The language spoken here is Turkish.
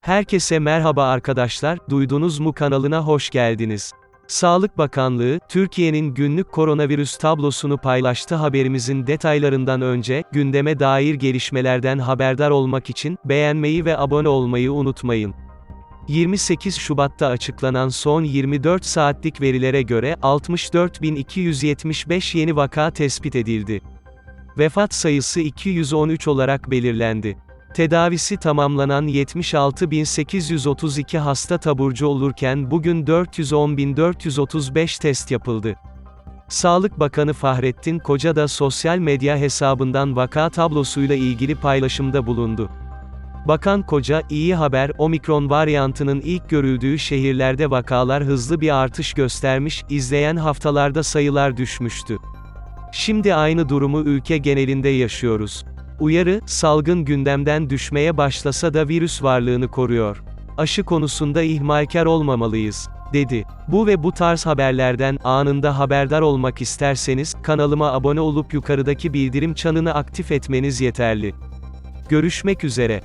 Herkese merhaba arkadaşlar, duydunuz mu kanalına hoş geldiniz. Sağlık Bakanlığı, Türkiye'nin günlük koronavirüs tablosunu paylaştı haberimizin detaylarından önce, gündeme dair gelişmelerden haberdar olmak için, beğenmeyi ve abone olmayı unutmayın. 28 Şubat'ta açıklanan son 24 saatlik verilere göre, 64.275 yeni vaka tespit edildi. Vefat sayısı 213 olarak belirlendi. Tedavisi tamamlanan 76.832 hasta taburcu olurken bugün 410.435 test yapıldı. Sağlık Bakanı Fahrettin Koca da sosyal medya hesabından vaka tablosuyla ilgili paylaşımda bulundu. Bakan Koca, iyi haber, omikron varyantının ilk görüldüğü şehirlerde vakalar hızlı bir artış göstermiş, izleyen haftalarda sayılar düşmüştü. Şimdi aynı durumu ülke genelinde yaşıyoruz. Uyarı, salgın gündemden düşmeye başlasa da virüs varlığını koruyor. Aşı konusunda ihmalkar olmamalıyız, dedi. Bu ve bu tarz haberlerden anında haberdar olmak isterseniz, kanalıma abone olup yukarıdaki bildirim çanını aktif etmeniz yeterli. Görüşmek üzere.